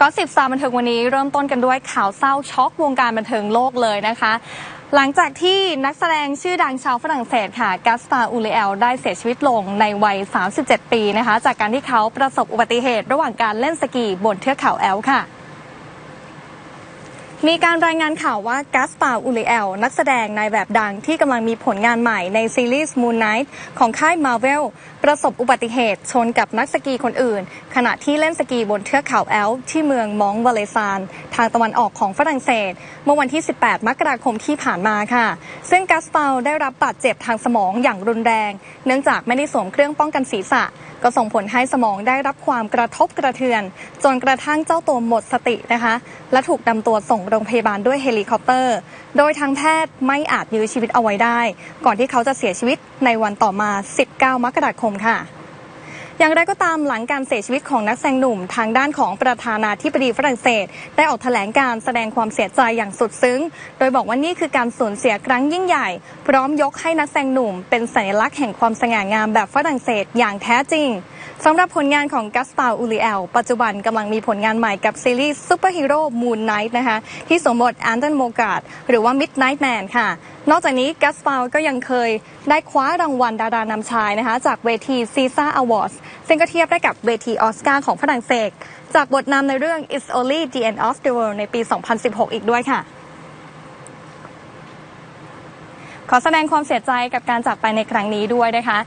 ก็สิบสามบันเทิงวันนี้เริ่มต้นกันด้วยข่าวเศร้าช็อกวงการบันเทิงโลกเลยนะคะ หลังจากที่นักแสดงชื่อดังชาวฝรั่งเศสค่ะกัสตาอูเลเอลได้เสียชีวิตลงในวัย 37 ปีนะคะ จากการที่เขาประสบอุบัติเหตุระหว่างการเล่นสกีบนเทือกเขาแอลค่ะมีการรายงานข่าวว่ากัสปาอูเลเอลนักแสดงนายแบบดังที่กำลังมีผลงานใหม่ในซีรีส์ Moon Knight ของค่าย Marvel ประสบอุบัติเหตุชนกับนักสกีคนอื่น ขณะที่เล่นสกีบนเทือกเขาแอลป์ที่เมืองมองวาเลซาน ทางตะวันออกของฝรั่งเศส เมื่อวันที่ 18 มกราคมที่ผ่านมาค่ะ ซึ่งกัสเปาได้รับบาดเจ็บทางสมองอย่างรุนแรง เนื่องจากไม่ได้สวมเครื่องป้องกันศีรษะ ก็ส่งผลให้สมองได้รับความกระทบกระเทือน จนกระทั่งเจ้าตัวหมดสตินะคะ และถูกนำตัวส่งโรงพยาบาลด้วยเฮลิคอปเตอร์ โดยทางแพทย์ไม่อาจยื้อชีวิตเอาไว้ได้ ก่อนที่เขาจะเสียชีวิตในวันต่อมา 19 มกราคมค่ะ อย่างไรก็ตามหลังการเสียชีวิตของนักแสดงหนุ่ม ทางด้านของประธานาธิบดีฝรั่งเศส ได้ออกแถลงการแสดงความเสียใจอย่างสุดซึ้ง โดยบอกว่านี่คือการสูญเสียครั้งยิ่งใหญ่ พร้อมยกให้นักแสดงหนุ่ม เป็นสัญลักษณ์แห่งความสง่างามแบบฝรั่งเศสอย่างแท้จริง สำหรับผลงานของกัสปาอูริเอลปัจจุบันกำลังมีผลงานใหม่กับซีรีส์ซูเปอร์ฮีโร่มูนไนท์นะคะที่สมบทแอนตันโมกาดหรือว่ามิดไนท์แมนค่ะ นอกจากนี้กัสปาก็ยังเคยได้คว้ารางวัลดารานำชายนะคะจากเวทีซีซ่าอวอร์ดซึ่งก็เทียบได้กับเวทีออสการ์ของฝรั่งเศส จากบทนำในเรื่อง It's Only the End of the World ในปี 2016 อีกด้วยค่ะขอแสดงความเสียใจกับการจากไปในครั้งนี้ด้วยนะคะ